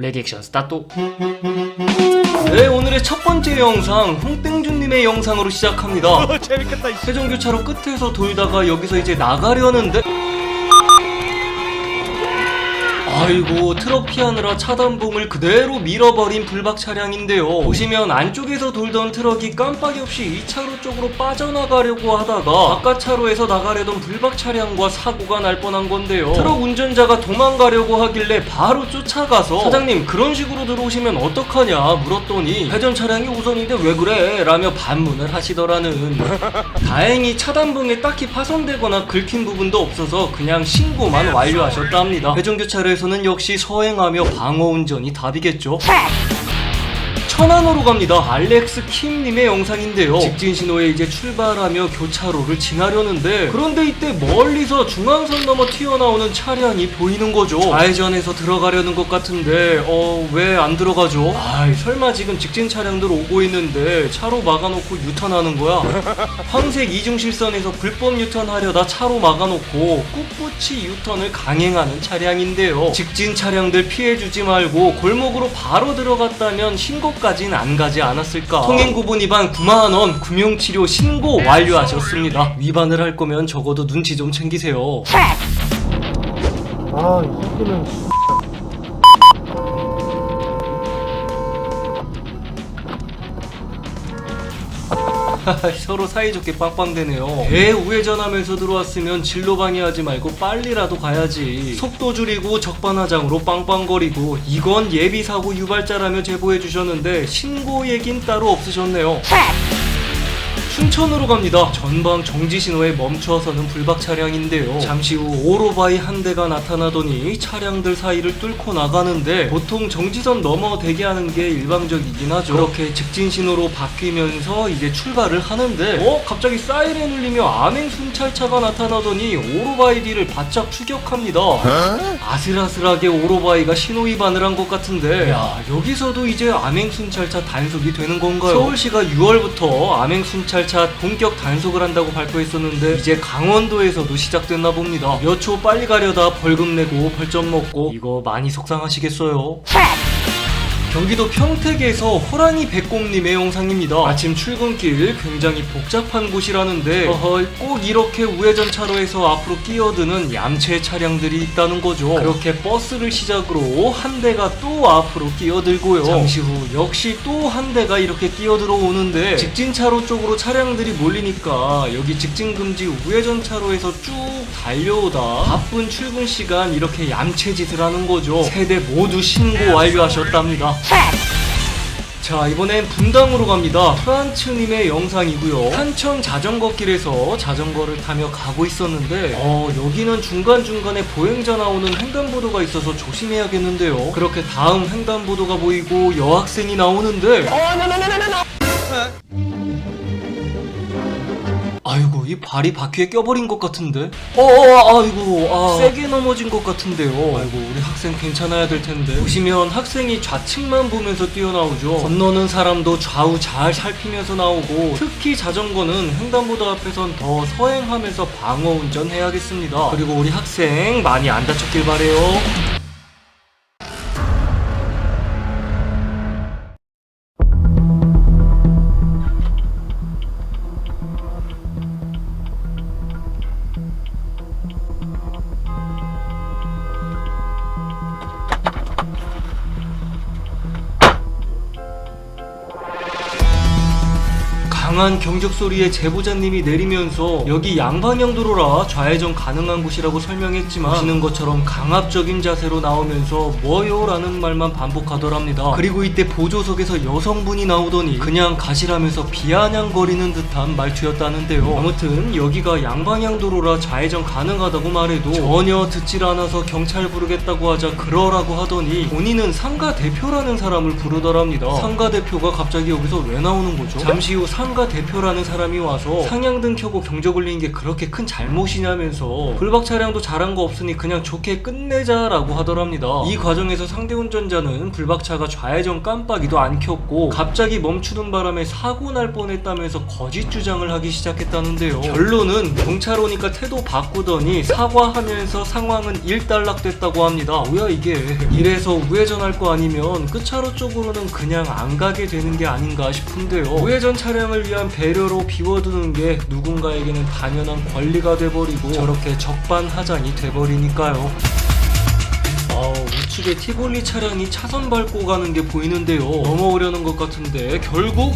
레디 액션 스타트 네 오늘의 첫 번째 영상 홍땡준님의 영상으로 시작합니다 재밌겠다. 이 세종교차로 끝에서 돌다가 여기서 이제 나가려는데 아이고 트럭 피하느라 차단봉을 그대로 밀어버린 불박 차량인데요. 보시면 안쪽에서 돌던 트럭이 깜빡이 없이 2차로 쪽으로 빠져나가려고 하다가 바깥 차로에서 나가려던 불박 차량과 사고가 날 뻔한 건데요. 트럭 운전자가 도망가려고 하길래 바로 쫓아가서 사장님 그런 식으로 들어오시면 어떡하냐 물었더니 회전 차량이 우선인데 왜 그래? 라며 반문을 하시더라는. 다행히 차단봉에 딱히 파손되거나 긁힌 부분도 없어서 그냥 신고만 완료하셨다 합니다. 회전교차로에서는 역시 서행하며 방어 운전이 답이겠죠. 천안으로 갑니다. 알렉스 킴님의 영상인데요. 직진 신호에 이제 출발하며 교차로를 지나려는데 그런데 이때 멀리서 중앙선 넘어 튀어나오는 차량이 보이는 거죠. 좌회전해서 들어가려는 것 같은데 어 왜 안 들어가죠? 아 설마 지금 직진 차량들 오고 있는데 차로 막아놓고 유턴하는 거야? 황색 이중실선에서 불법 유턴하려다 차로 막아놓고 꿋꿋이 유턴을 강행하는 차량인데요. 직진 차량들 피해주지 말고 골목으로 바로 들어갔다면 신고 까지는 안 가지 않았을까. 통행 구분 위반 9만원 금융치료 신고 완료하셨습니다. 위반을 할 거면 적어도 눈치 좀 챙기세요. 아, 이 새끼는 서로 사이좋게 빵빵대네요. 대우회전하면서 들어왔으면 진로 방해하지 말고 빨리라도 가야지. 속도 줄이고 적반하장으로 빵빵거리고 이건 예비 사고 유발자라며 제보해 주셨는데 신고 얘긴 따로 없으셨네요. 춘천으로 갑니다. 전방 정지 신호에 멈춰서는 불박 차량인데요. 잠시 후 오토바이 한 대가 나타나더니 차량들 사이를 뚫고 나가는데 보통 정지선 넘어 대기하는 게 일방적이긴 하죠. 그렇게 직진 신호로 바뀌면서 이제 출발을 하는데 어 갑자기 사이렌 울리며 암행 순찰차가 나타나더니 오토바이 뒤를 바짝 추격합니다. 아슬아슬하게 오토바이가 신호 위반을 한 것 같은데 야 여기서도 이제 암행 순찰차 단속이 되는 건가요? 서울시가 6월부터 암행 순찰 차 본격 단속을 한다고 발표했었는데 이제 강원도에서도 시작됐나 봅니다. 몇 초 빨리 가려다 벌금 내고 벌점 먹고 이거 많이 속상하시겠어요? 경기도 평택에서 호랑이 백곰님의 영상입니다. 아침 출근길 굉장히 복잡한 곳이라는데 어허, 꼭 이렇게 우회전 차로에서 앞으로 끼어드는 얌체 차량들이 있다는 거죠. 그렇게 버스를 시작으로 한 대가 또 앞으로 끼어들고요. 잠시 후 역시 또 한 대가 이렇게 끼어들어 오는데 직진 차로 쪽으로 차량들이 몰리니까 여기 직진 금지 우회전 차로에서 쭉 달려오다 바쁜 출근 시간 이렇게 얌체 짓을 하는 거죠. 세대 모두 신고 완료하셨답니다. 자 이번엔 분당으로 갑니다. 프란츠님의 영상이고요. 한천 자전거길에서 자전거를 타며 가고 있었는데 어 여기는 중간중간에 보행자 나오는 횡단보도가 있어서 조심해야겠는데요. 그렇게 다음 횡단보도가 보이고 여학생이 나오는데 아이고 이 발이 바퀴에 껴버린 것 같은데? 어 아이고 아. 세게 넘어진 것 같은데요. 아이고 우리 학생 괜찮아야 될 텐데. 보시면 학생이 좌측만 보면서 뛰어나오죠. 건너는 사람도 좌우 잘 살피면서 나오고 특히 자전거는 횡단보도 앞에선 더 서행하면서 방어 운전해야겠습니다. 그리고 우리 학생 많이 안 다쳤길 바래요 강한 경적 소리에 제보자님이 내리면서 여기 양방향 도로라 좌회전 가능한 곳이라고 설명했지만 보시는 것처럼 강압적인 자세로 나오면서 뭐요? 라는 말만 반복하더랍니다. 그리고 이때 보조석에서 여성분이 나오더니 그냥 가시라면서 비아냥거리는 듯한 말투였다는데요. 아무튼 여기가 양방향 도로라 좌회전 가능하다고 말해도 전혀 듣질 않아서 경찰 부르겠다고 하자 그러라고 하더니 본인은 상가 대표라는 사람을 부르더랍니다. 상가 대표가 갑자기 여기서 왜 나오는 거죠? 잠시 후 상가 대표라는 사람이 와서 상향등 켜고 경적 울리는 게 그렇게 큰 잘못이냐면서 불박 차량도 잘한 거 없으니 그냥 좋게 끝내자라고 하더랍니다. 이 과정에서 상대 운전자는 불박차가 좌회전 깜빡이도 안 켰고 갑자기 멈추는 바람에 사고 날 뻔했다면서 거짓 주장을 하기 시작했다는데요. 결론은 경찰 오니까 태도 바꾸더니 사과하면서 상황은 일단락됐다고 합니다. 뭐야 이게 이래서 우회전할 거 아니면 끝차로 쪽으로는 그냥 안 가게 되는 게 아닌가 싶은데요. 우회전 차량을 위한 배려로 비워두는 게 누군가에게는 당연한 권리가 돼버리고 저렇게 적반하장이 돼버리니까요. 아우 우측에 티볼리 차량이 차선 밟고 가는 게 보이는데요 넘어오려는 것 같은데 결국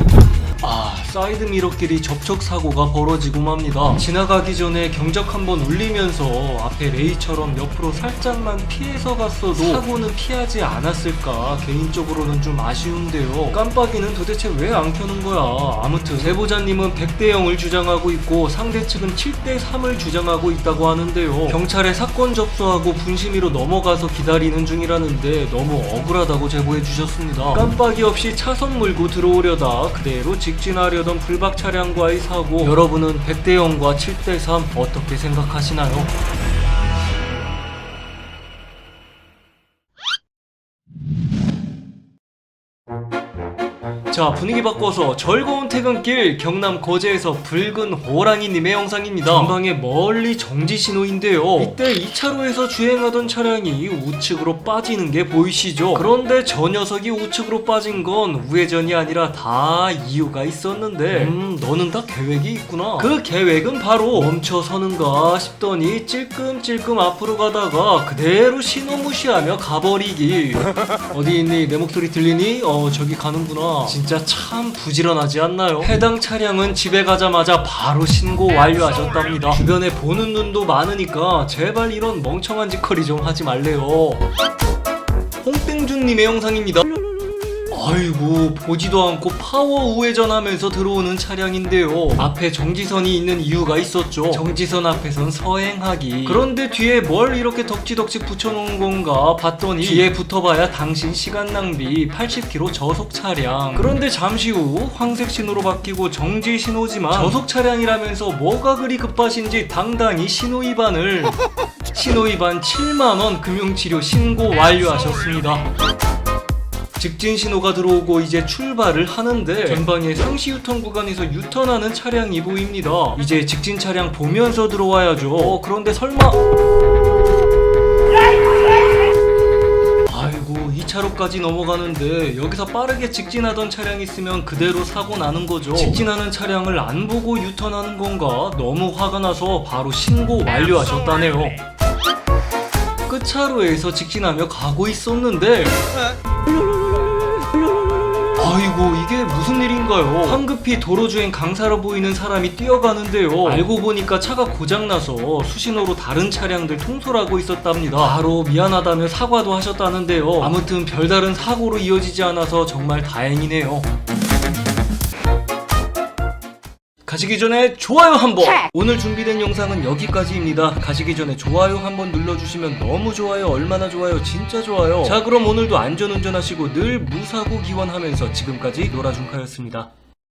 아 사이드 미러끼리 접촉 사고가 벌어지고 맙니다. 지나가기 전에 경적 한번 울리면서 앞에 레이처럼 옆으로 살짝만 피해서 갔어도 사고는 피하지 않았을까 개인적으로는 좀 아쉬운데요. 깜빡이는 도대체 왜 안 켜는 거야? 아무튼 제보자님은 100대 0을 주장하고 있고 상대 측은 7대 3을 주장하고 있다고 하는데요. 경찰에 사건 접수하고 분심위로 넘어가서 기다리는 중이라는데 너무 억울하다고 제보해 주셨습니다. 깜빡이 없이 차선 물고 들어오려다 그대로 직진하려던 불박 차량과의 사고 여러분은 100대 0과 7대 3 어떻게 생각하시나요? 자 분위기 바꿔서 즐거운 퇴근길 경남 거제에서 붉은 호랑이님의 영상입니다. 전방에 멀리 정지 신호인데요. 이때 2차로에서 주행하던 차량이 우측으로 빠지는 게 보이시죠? 그런데 저 녀석이 우측으로 빠진 건 우회전이 아니라 다 이유가 있었는데. 음 너는 다 계획이 있구나. 그 계획은 바로 멈춰 서는가 싶더니 찔끔찔끔 앞으로 가다가 그대로 신호 무시하며 가버리기 어디 있니? 내 목소리 들리니? 어 저기 가는구나. 진짜 참 부지런하지 않나요? 해당 차량은 집에 가자마자 바로 신고 완료하셨답니다. 주변에 보는 눈도 많으니까 제발 이런 멍청한 짓거리 좀 하지 말래요. 홍땡준님의 영상입니다 아이고 보지도 않고 파워 우회전하면서 들어오는 차량인데요. 앞에 정지선이 있는 이유가 있었죠. 정지선 앞에선 서행하기. 그런데 뒤에 뭘 이렇게 덕지덕지 붙여놓은 건가 봤더니 뒤에 붙어봐야 당신 시간 낭비 80km 저속 차량. 그런데 잠시 후 황색 신호로 바뀌고 정지 신호지만 저속 차량이라면서 뭐가 그리 급하신지 당당히 신호 위반을. 신호 위반 7만원 금융치료 신고 완료하셨습니다 직진 신호가 들어오고 이제 출발을 하는데 전방에 상시 유턴 구간에서 유턴하는 차량이 보입니다. 이제 직진 차량 보면서 들어와야죠. 어, 그런데 설마 아이고 2차로까지 넘어가는데 여기서 빠르게 직진하던 차량이 있으면 그대로 사고 나는 거죠. 직진하는 차량을 안 보고 유턴하는 건가? 너무 화가 나서 바로 신고 완료하셨다네요. 끝차로에서 직진하며 가고 있었는데 아이고 이게 무슨 일인가요? 황급히 도로주행 강사로 보이는 사람이 뛰어가는데요. 알고 보니까 차가 고장나서 수신호로 다른 차량들 통솔하고 있었답니다. 바로 미안하다며 사과도 하셨다는데요. 아무튼 별다른 사고로 이어지지 않아서 정말 다행이네요. 가시기 전에 좋아요 한번! 오늘 준비된 영상은 여기까지입니다. 가시기 전에 좋아요 한번 눌러주시면 너무 좋아요, 얼마나 좋아요, 진짜 좋아요. 자, 그럼 오늘도 안전운전하시고 늘 무사고 기원하면서 지금까지 노라준카였습니다.